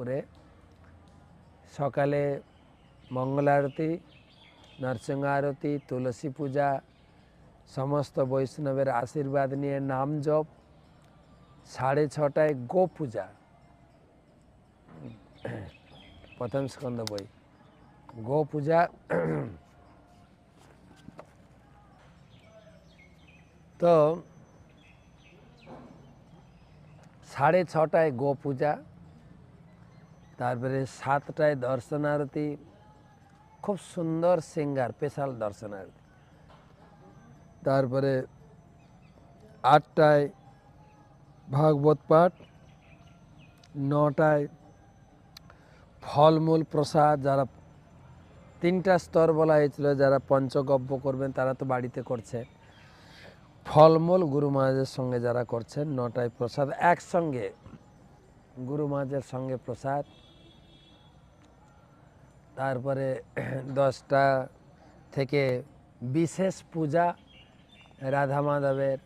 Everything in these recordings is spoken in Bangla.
মায়াপুরে সকালে মঙ্গল আরতি, নরসিংহ আরতি, তুলসী পূজা, সমস্ত বৈষ্ণবের আশীর্বাদ নিয়ে নাম জপ, সাড়ে ছটায় গো পূজা। প্রথম স্কন্দ বই। গো পূজা। তো সাড়ে ছটায় গো পূজা। তারপরে সাতটায় দর্শন আরতি খুব সুন্দর সিঙ্গার, স্পেশাল দর্শন আরতি তারপরে আটটায় ভাগবত পাঠ, নটায় ফলমূল প্রসাদ, যারা তিনটা স্তর বলা হয়েছিল, যারা পঞ্চগব্য করবেন, তারা তো বাড়িতে করছে। ফলমূল গুরু মহারাজের সঙ্গে যারা করছেন, নটায় প্রসাদ, একসঙ্গে গুরু মহারাজের সঙ্গে প্রসাদ। তারপরে দশটা থেকে বিশেষ পূজা রাধা মাধবের।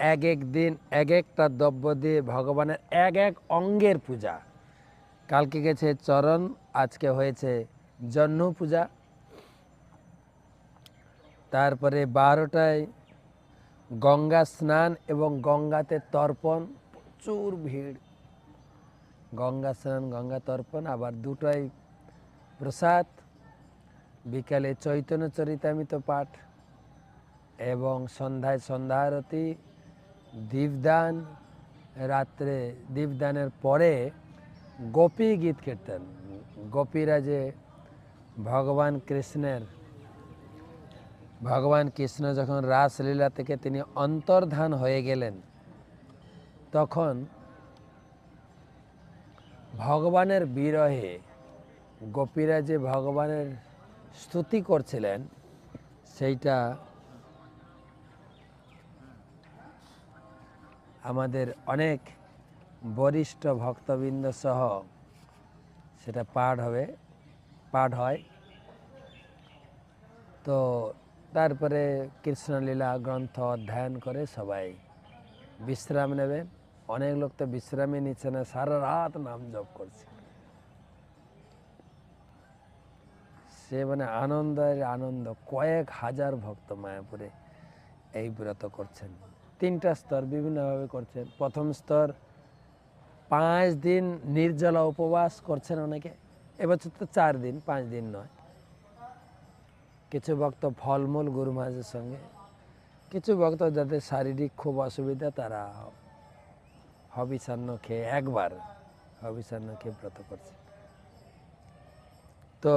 এক এক দিন, এক একটা দ্রব্য দিয়ে ভগবানের এক এক অঙ্গের পূজা। কালকে গেছে চরণ, আজকে হয়েছে জহ্ন পূজা। তারপরে বারোটায় গঙ্গা স্নান এবং গঙ্গাতে তর্পণ, প্রচুর ভিড়। গঙ্গা স্নান, গঙ্গা তর্পণ, আবার দুটোই প্রসাদ, বিকালে চৈতন্য চরিতামিত পাঠ এবং সন্ধ্যায় সন্ধ্যা আরতি, দীপদান, রাত্রে দীপদানের পরে গোপী গীত কীর্তন। গোপীরা যে ভগবান কৃষ্ণের, ভগবান কৃষ্ণ যখন রাসলীলা থেকে তিনি অন্তর্ধান হয়ে গেলেন, তখন ভগবানের বিরহে গোপীরা যে ভগবানের স্তুতি করছিলেন, সেইটা আমাদের অনেক বরিষ্ঠ ভক্তবৃন্দ সহ সেটা পাঠ হবে, পাঠ হয়। তো তারপরে কৃষ্ণলীলা গ্রন্থ অধ্যয়ন করে সবাই বিশ্রাম নেবেন অনেক লোক তো বিশ্রামই নিচ্ছে না, সারা রাত নাম জপ করছে। সে মানে আনন্দের আনন্দ, কয়েক হাজার ভক্ত মায়াপুরে এই ব্রত করছেন। তিনটা স্তর বিভিন্নভাবে করছেন। প্রথম স্তর, পাঁচ দিন নির্জলা উপবাস করছেন অনেকে। এবছর তো চার দিন, পাঁচ দিন নয়। কিছু ভক্ত ফলমূল গুরু মহারাজের সঙ্গে, কিছু ভক্ত যাদের শারীরিক খুব অসুবিধা, তারা হবিষান্ন খেয়ে একবার হবিষান্ন খেয়ে ব্রত করছে তো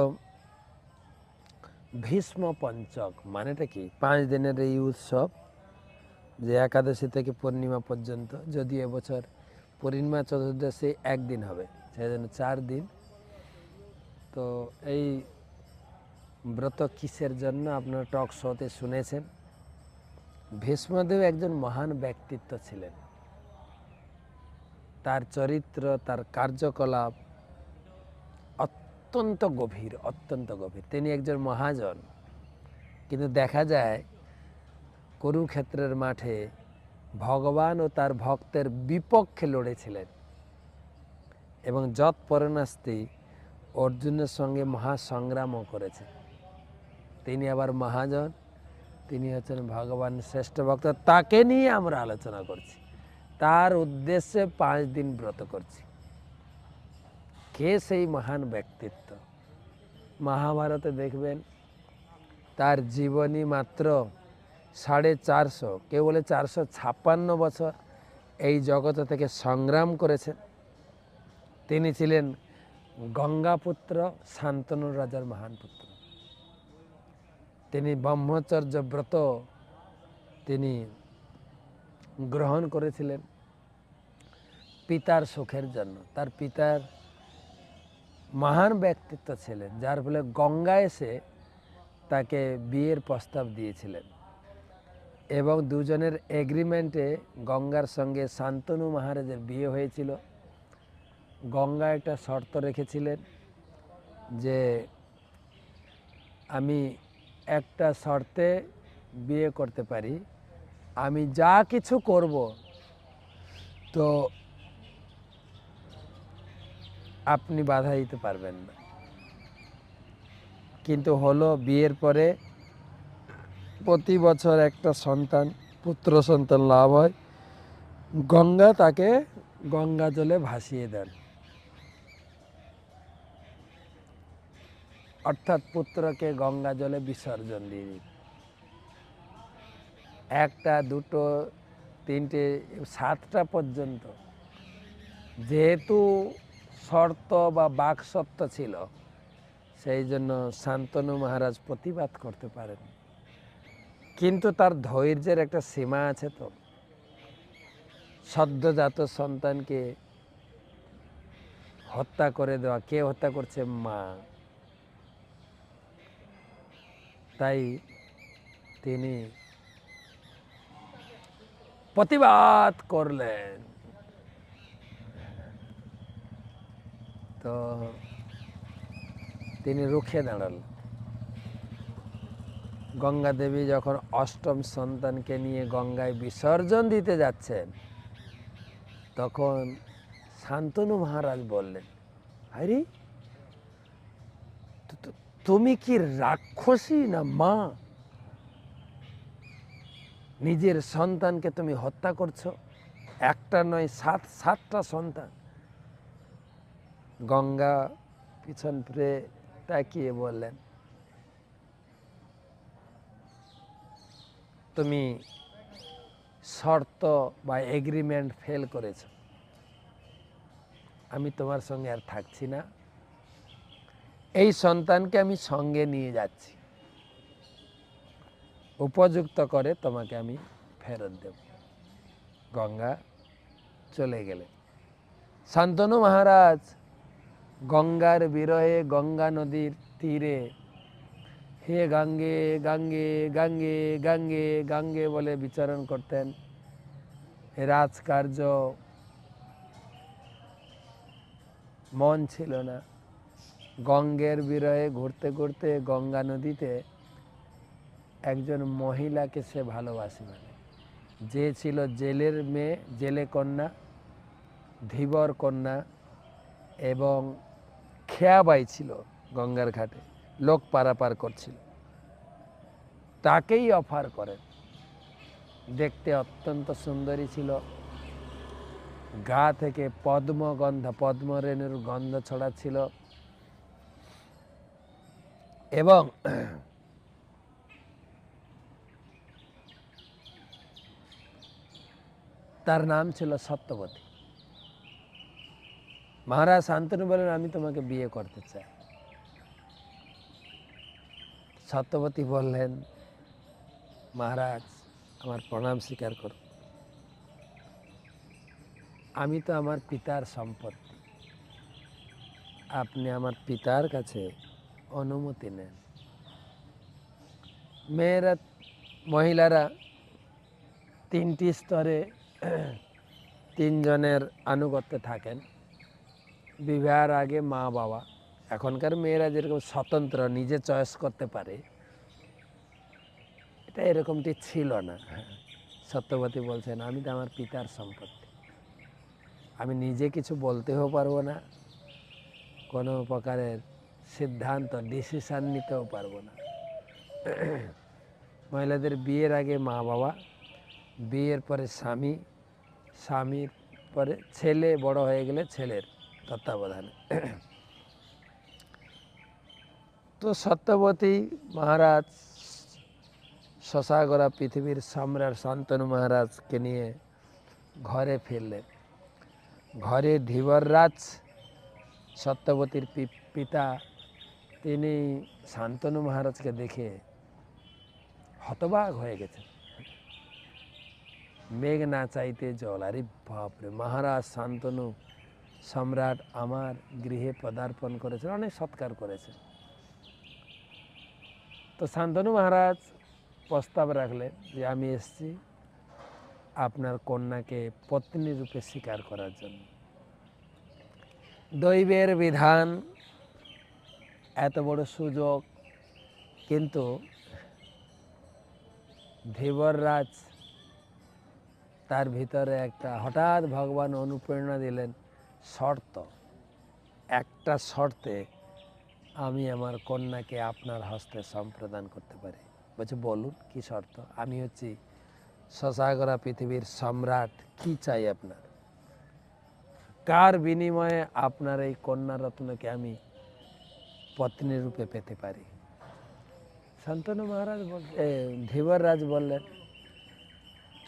ভীষ্ম পঞ্চক মানেটা কি? পাঁচ দিনের এই উৎসব যে একাদশী থেকে পূর্ণিমা পর্যন্ত, যদি এবছর পূর্ণিমা চতুর্দশী একদিন হবে সেজন্য চার দিন। তো এই ব্রত কিসের জন্য আপনারা টক শোতে শুনেছেন? ভীষ্মদেব একজন মহান ব্যক্তিত্ব ছিলেন। তার চরিত্র, তার কার্যকলাপ অত্যন্ত গভীর অত্যন্ত গভীর। তিনি একজন মহাজন। কিন্তু দেখা যায়, কুরুক্ষেত্রের মাঠে ভগবান ও তার ভক্তের বিপক্ষে লড়েছিলেন। এবং পরনাস্তি অর্জুনের সঙ্গে মহাসংগ্রামও করেছে তিনি আবার মহাজন, তিনি হচ্ছেন ভগবান শ্রেষ্ঠ ভক্ত। তাকে নিয়ে আমরা আলোচনা করছি। তার উদ্দেশ্যে পাঁচ দিন ব্রত করছি। কে সেই মহান ব্যক্তিত্ব? মহাভারতে দেখবেন, তার জীবনী মাত্র সাড়ে চারশো, কেউ বলে চারশো ছাপ্পান্ন বছর এই জগত থেকে সংগ্রাম করেছেন। তিনি ছিলেন গঙ্গাপুত্র, শান্তনু রাজার মহান পুত্র। তিনি ব্রহ্মচর্য ব্রত তিনি গ্রহণ করেছিলেন। পিতার সুখের জন্য, তার পিতার মহান ব্যক্তিত্ব ছিলেন, যার ফলে গঙ্গা এসে তাকে বিয়ের প্রস্তাব দিয়েছিলেন। এবং দুজনের এগ্রিমেন্টে গঙ্গার সঙ্গে শান্তনু মহারাজের বিয়ে হয়েছিল। গঙ্গা একটা শর্ত রেখেছিলেন যে আমি একটা শর্তে বিয়ে করতে পারি, আমি যা কিছু করব, তো আপনি বাধা দিতে পারবেন না। কিন্তু হলো বিয়ের পরে প্রতি বছর একটা সন্তান, পুত্র সন্তান লাভ হয়। গঙ্গা তাকে গঙ্গা জলে ভাসিয়ে দেন। অর্থাৎ পুত্রকে গঙ্গা জলে বিসর্জন দিয়ে দিন। একটা, দুটো, তিনটে, সাতটা পর্যন্ত। যেহেতু শর্ত বা বাকসত্ব ছিল, সেই জন্য শান্তনু মহারাজ প্রতিবাদ করতে পারেন। কিন্তু তার ধৈর্যের একটা সীমা আছে তো। সদ্যজাত সন্তানকে হত্যা করে দেওয়া, কে হত্যা করছে? মা। তাই তিনি প্রতিবাদ করলেন। তো তিনি রুখে দাঁড়ালেন গঙ্গা দেবী যখন অষ্টম সন্তানকে নিয়ে গঙ্গায় বিসর্জন দিতে যাচ্ছেন, তখন শান্তনু মহারাজ বললেন আরে তুমি কি রাক্ষসী না মা? নিজের সন্তানকে তুমি হত্যা করছ? একটা নয়, সাত, সাতটা সন্তান। গঙ্গা পিছন ফিরে তাকিয়ে বললেন, তুমি শর্ত বা এগ্রিমেন্ট ফেল করেছ। আমি তোমার সঙ্গে আর থাকছি না। এই সন্তানকে আমি সঙ্গে নিয়ে যাচ্ছি। উপযুক্ত করে তোমাকে আমি ফেরত দেব। গঙ্গা চলে গেলে শান্তনু মহারাজ গঙ্গার বিরহে গঙ্গা নদীর তীরে। হে গাঙ্গে গাঙ্গে গাঙ্গে গাঙ্গে গাঙ্গে বলে বিচরণ করতেন রাজকার্য। মন ছিল না। গঙ্গের বিরহে ঘুরতে ঘুরতে গঙ্গা নদীতে একজন মহিলাকে সে ভালোবাসে মানে। যে ছিল জেলের মেয়ে, জেলে কন্যা, ধীবর কন্যা এবং খেয়াবাই ছিল গঙ্গার ঘাটে, লোক পারাপার করছিল। তাকেই অফার করেন। দেখতে অত্যন্ত সুন্দরী ছিল। গা থেকে পদ্মগন্ধ, পদ্মরেণুর গন্ধ ছড়াচ্ছিল। এবং তার নাম ছিল সত্যবতী মহারাজ শান্তনু বলেন, আমি তোমাকে বিয়ে করতে চাই। সত্যবতী বললেন, মহারাজ, আমার প্রণাম স্বীকার করুন। আমি তো আমার পিতার সম্পত্তি। আপনি আমার পিতার কাছে অনুমতি নেন। মেয়েরা, মহিলারা তিনটি স্তরে তিনজনের আনুগত্যে থাকেন। বিবাহের আগে মা বাবা এখনকার মেয়েরা যেরকম স্বতন্ত্র নিজে চয়েস করতে পারে এটা এরকমটি ছিল না। সত্যবতী বলছেন আমি তো আমার পিতার সম্পত্তি। আমি নিজে কিছু বলতেও পারব না কোনো প্রকারের সিদ্ধান্ত ডিসিশান নিতেও পারব না। মহিলাদের বিয়ের আগে মা বাবা বিয়ের পরে স্বামী স্বামীর পরে ছেলে বড় হয়ে গেলে ছেলের। তত্ত্বাবধানে। তো সত্যবতী মহারাজ, শশাগরা পৃথিবীর সম্রাট শান্তনু মহারাজকে নিয়ে ঘরে ফিরলেন। ঘরে ধীবররাজ সত্যবতীর পিতা, তিনি শান্তনু মহারাজকে দেখে হতবাক হয়ে গেছেন। মেঘ না চাইতে জল, আরে বাপরে, মহারাজ শান্তনু সম্রাট আমার গৃহে পদার্পণ করেছেন, অনেক সৎকার করেছেন। তো শান্তনু মহারাজ প্রস্তাব রাখলেন যে আমি এসেছি আপনার কন্যাকে পত্নী রূপে স্বীকার করার জন্য। দৈবের বিধান, এত বড় সুযোগ, কিন্তু ধীবররাজ তার ভিতরে একটা হঠাৎ ভগবান অনুপ্রেরণা দিলেন। শর্ত। একটা শর্তে আমি আমার কন্যাকে আপনার হস্তে সম্প্রদান করতে পারি। বলছে, বলুন, কি শর্ত? আমি হচ্ছি শশাগরা পৃথিবীর সম্রাট, কি চাই আপনার? কার বিনিময়ে আপনার এই কন্যা রত্নকে আমি পত্নী রূপে পেতে পারি? শান্তনু মহারাজ ধীবর রাজ বললেন,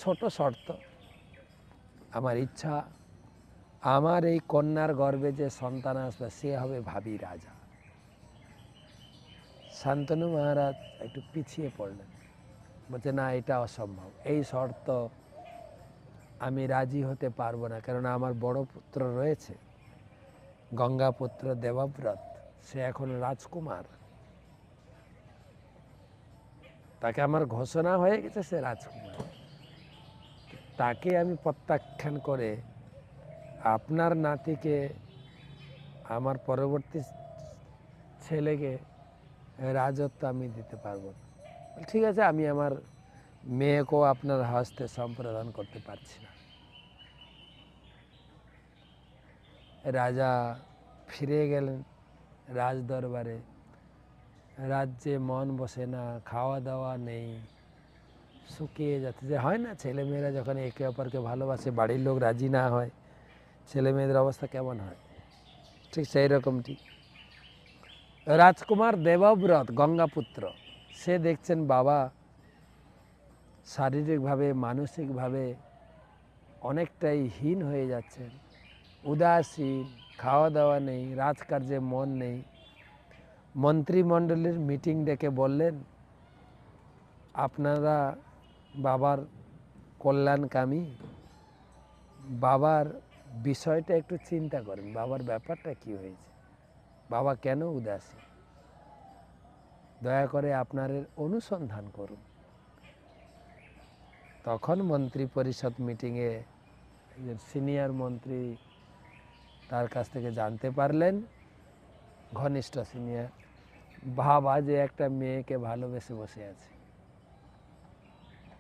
ছোট শর্ত, আমার ইচ্ছা আমার এই কন্যার গর্ভে যে সন্তান আসবে, সে হবে ভাবি রাজা। শান্তনু মহারাজ একটু পিছিয়ে পড়লেন। বলছে, না, এটা অসম্ভব। এই শর্ত আমি রাজি হতে পারব না। কেননা আমার বড় পুত্র রয়েছে, গঙ্গাপুত্র দেবব্রত। সে এখন রাজকুমার। তাকে আমার ঘোষণা হয়ে গেছে সে রাজকুমার। তাকে আমি প্রত্যাখ্যান করে আপনার নাতিকে, আমার পরবর্তী ছেলেকে রাজত্ব আমি দিতে পারব। ঠিক আছে, আমি আমার মেয়েকেও আপনার হস্তে সম্প্রদান করতে পারছি না। রাজা ফিরে গেলেন রাজ দরবারে রাজ্যে মন বসে না খাওয়া দাওয়া নেই, শুকিয়ে যাচ্ছে। যে হয় না ছেলে মেয়েরা যখন একে অপরকে ভালোবাসে, বাড়ির লোক রাজি না হয় ছেলে মেয়েদের অবস্থা কেমন হয়? ঠিক সেই রকমটি রাজকুমার দেবব্রত গঙ্গাপুত্র, সে দেখছেন বাবা শারীরিকভাবে, মানসিকভাবে অনেকটাই হীন হয়ে যাচ্ছেন। উদাসীন খাওয়া দাওয়া নেই, রাজকার্যে মন নেই। মন্ত্রিমণ্ডলীর মিটিং ডেকে বললেন, আপনারা বাবার কল্যাণকামী, বাবার বিষয়টা একটু চিন্তা করেন, বাবার ব্যাপারটা কি হয়েছে? বাবা কেন উদাসী? দয়া করে আপনাদের অনুসন্ধান করুন। তখন মন্ত্রী পরিষদ মিটিংয়ে একজন সিনিয়র মন্ত্রী তার কাছ থেকে জানতে পারলেন, ঘনিষ্ঠ সিনিয়র বাবা যে একটা মেয়েকে ভালোবেসে বসে আছে।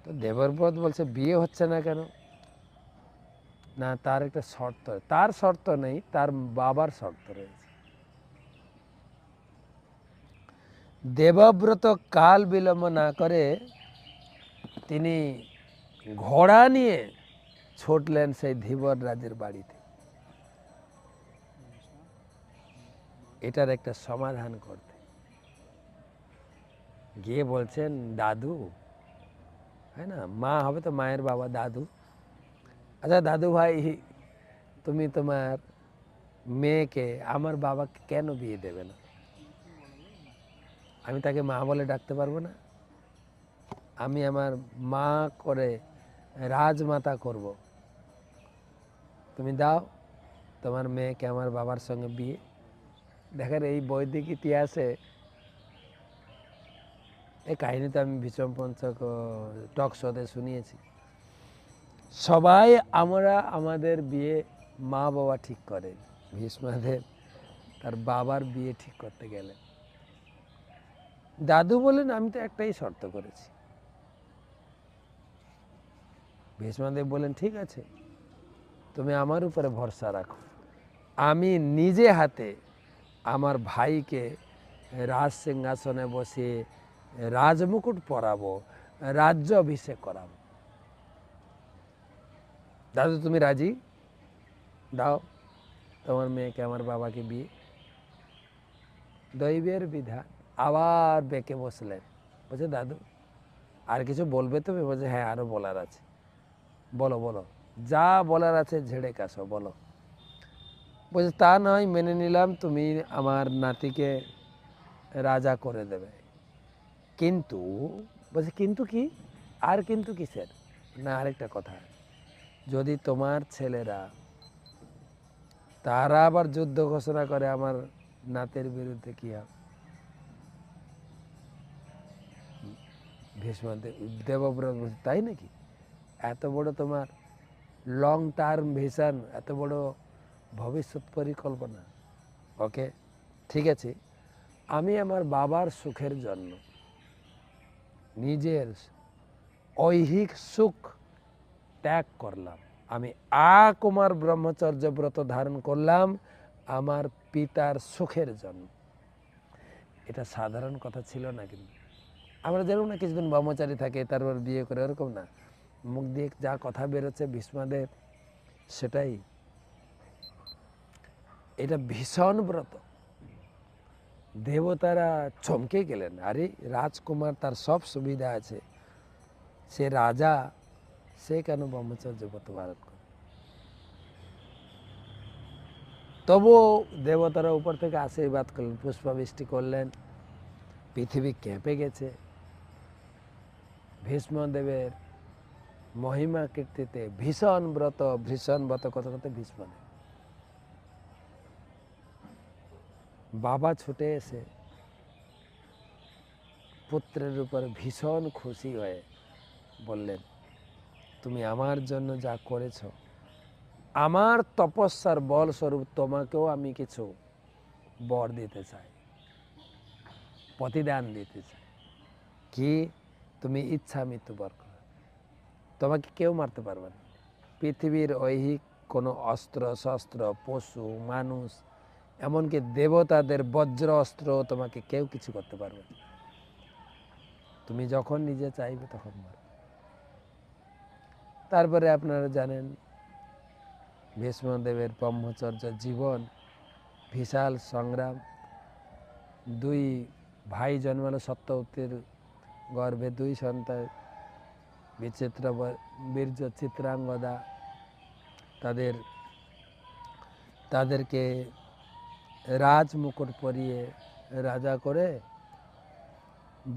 তো দেবরব্রত বলছে, বিয়ে হচ্ছে না কেন? না, তার একটা শর্ত তার শর্ত নেই, তার বাবার শর্ত রয়েছে। দেবব্রত কাল বিলম্ব না করে তিনি ঘোড়া নিয়ে ছুটলেন সেই ধীবর রাজের বাড়িতে। এটার একটা সমাধান করতে। গিয়ে বলছেন, দাদু। হ্যাঁ না, মা হবে তো মায়ের বাবা, দাদু। আচ্ছা দাদু ভাই, তুমি তোমার মেয়েকে আমার বাবাকে কেন বিয়ে দেবে না? আমি তাকে মা বলে ডাকতে পারব না। আমি আমার মা করে রাজমাতা করব। তুমি দাও, তোমার মেয়েকে আমার বাবার সঙ্গে বিয়ে। দেখার এই বৈদিক ইতিহাসে এই কাহিনী তো আমি ভীষণ পঞ্চক টক শোতে শুনিয়েছি। সবাই আমরা আমাদের বিয়ে মা বাবা ঠিক করে। ভীষ্মাদের তার বাবার বিয়ে ঠিক করতে গেলে। দাদু বলেন, আমি তো একটাই শর্ত করেছি। ভীষ্মদেব বলেন, ঠিক আছে, তুমি আমার উপরে ভরসা রাখো। আমি নিজে হাতে আমার ভাইকে রাজ সিংহাসনে বসিয়ে রাজমুকুট পরাবো, রাজ্য অভিষেক করাবো। দাদু, তুমি রাজি? দাও। তোমার মেয়েকে, আমার বাবাকে বিয়ে। দৈবের বিধান আবার বেঁকে বসলেন। বলছে, দাদু, আর কিছু বলবে তুমি? বলছে হ্যাঁ আরও বলার আছে। বলো বলো। যা বলার আছে, ঝেড়ে কাশো বলো। বলছে, তা নয়, মেনে নিলাম, তুমি আমার নাতিকে রাজা করে দেবে। কিন্তু, বলছে, কিন্তু কি? আর কিন্তু কিসের? না, আরেকটা কথা। যদি তোমার ছেলেরা, তারা আবার যুদ্ধ ঘোষণা করে আমার নাতের বিরুদ্ধে কি ভীষ্মদেব দেবব্রত তাই নাকি? এত বড় তোমার লং টার্ম ভিশন এত বড় ভবিষ্যৎ পরিকল্পনা। ওকে ঠিক আছে। আমি আমার বাবার সুখের জন্য নিজের ঐহিক সুখ ত্যাগ করলাম। আমি আ কুমার ব্রহ্মচর্য ব্রত ধারণ করলাম আমার পিতার সুখের জন্য। এটা সাধারণ কথা ছিল না কিন্তু। আমরা যেরকম না, কিছুদিন ব্রহ্মচারী থাকে, তারপর বিয়ে করে, ওরকম না। মুখ দিয়ে যা কথা বেরোচ্ছে ভীষ্মাদেব সেটাই। এটা ভীষণ ব্রত। দেবতারা চমকে গেলেন। আরে, রাজকুমার তার সব সুবিধা আছে। সে রাজা সে কেন ব্রহ্মচর্য ব্রত পালন করে। তবুও দেবতারা উপর থেকে আশীর্বাদ করলেন, পুষ্পাবৃষ্টি করলেন, পৃথিবী কেঁপে গেছে। ভীষ্মদেবের মহিমা কীর্তিতে ভীষণ ব্রত ভীষণ ব্রত কত কত ভীষ্মদেব। বাবা ছুটে এসে পুত্রের উপর ভীষণ খুশি হয়ে বললেন তুমি আমার জন্য যা করেছ, আমার তপস্যার বলস্বরূপ তোমাকেও আমি কিছু বর দিতে চাই, প্রতিদান দিতে চাই। কি? তুমি ইচ্ছা মৃত্যুবর করো। তোমাকে কেউ মারতে পারবে না। পৃথিবীর ঐহিক কোনো অস্ত্র, শস্ত্র, পশু, মানুষ, এমনকি দেবতাদের বজ্র, অস্ত্র তোমাকে কেউ কিছু করতে পারবে না। তুমি যখন নিজে চাইবে তখন মারবে। তারপরে আপনারা জানেন, ভীষ্মদেবের ব্রহ্মচর্য জীবন, বিশাল সংগ্রাম। দুই ভাই জন্মালো সত্যবতীর গর্ভে, দুই সন্তান বিচিত্র বীর্য চিত্রাঙ্গদা। তাদের, তাদেরকে রাজমুকুট পরিয়ে রাজা করে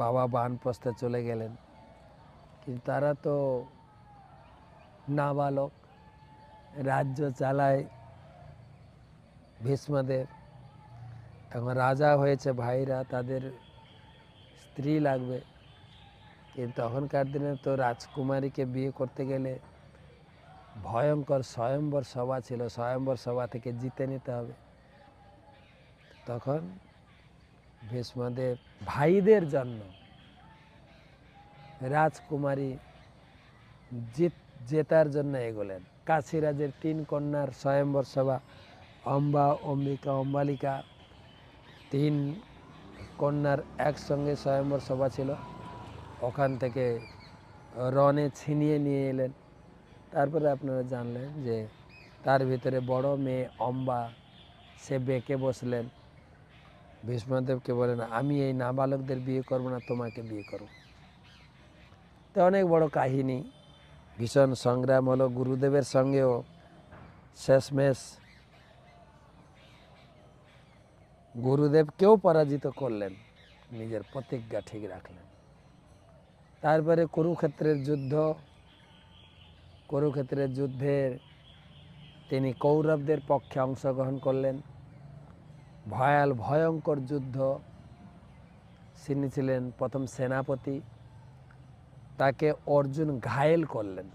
বাবা বানপ্রস্থে চলে গেলেন। কিন্তু তারা তো নাবালক, রাজ্য চালায় ভীষ্মদেব। এখন রাজা হয়েছে ভাইরা, তাদের স্ত্রী লাগবে। কিন্তু তখনকার দিনে তো রাজকুমারীকে বিয়ে করতে গেলে ভয়ঙ্কর স্বয়ম্বর সভা ছিল, স্বয়ম্বর সভা থেকে জিতে নিতে হবে। তখন ভীষ্মদেব ভাইদের জন্য রাজকুমারী জিত জেতার জন্য এগোলেন। কাশিরাজের তিন কন্যার স্বয়ম্বর সভা, অম্বা, অম্বিকা, অম্বালিকা, তিন কন্যার একসঙ্গে স্বয়ম্বর সভা ছিল। ওখান থেকে রনে ছিনিয়ে নিয়ে এলেন। তারপরে আপনারা জানলেন যে তার ভিতরে বড় মেয়ে অম্বা, সে বেঁকে বসলেন। ভীষ্মদেবকে বলেন আমি এই নাবালকদের বিয়ে করব না, তোমাকে বিয়ে করব। তো অনেক বড় কাহিনী। ভীষণ সংগ্রাম হলো গুরুদেবের সঙ্গেও। শেষমেশ গুরুদেবকেও পরাজিত করলেন, নিজের প্রতিজ্ঞা ঠিক রাখলেন। তারপরে কুরুক্ষেত্রের যুদ্ধ, কুরুক্ষেত্রের যুদ্ধের তিনি কৌরবদের পক্ষে অংশগ্রহণ করলেন। ভয়াল, ভয়ঙ্কর যুদ্ধ। তিনি ছিলেন প্রথম সেনাপতি। তাকে অর্জুন ঘায়েল করলেন।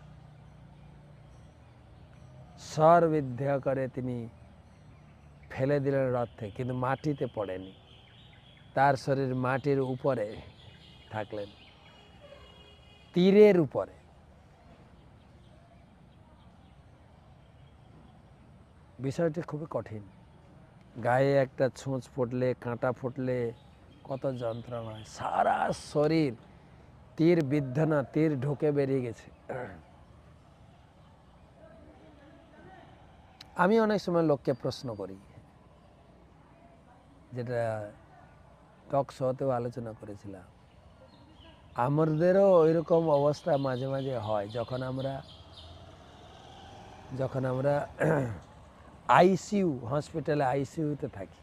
সর্বিদ্যা করে তিনি ফেলে দিলেন রথ, কিন্তু মাটিতে পড়েনি। তার শরীর মাটির উপরে থাকলেন, তীরের উপরে। বিষয়টি খুবই কঠিন। গায়ে একটা ছোঁচ ফুটলে, কাঁটা ফুটলে কত যন্ত্রণা হয়। সারা শরীর তীর বিদ্ধ না তীর ঢুকে বেরিয়ে গেছে। আমি অনেক সময় লোককে প্রশ্ন করি, যেটা টক শোতেও আলোচনা করেছিলাম। আমাদেরও ওইরকম অবস্থা মাঝে মাঝে হয়, যখন আমরা যখন আমরা আইসিইউ, হসপিটালে আইসিইউতে থাকি।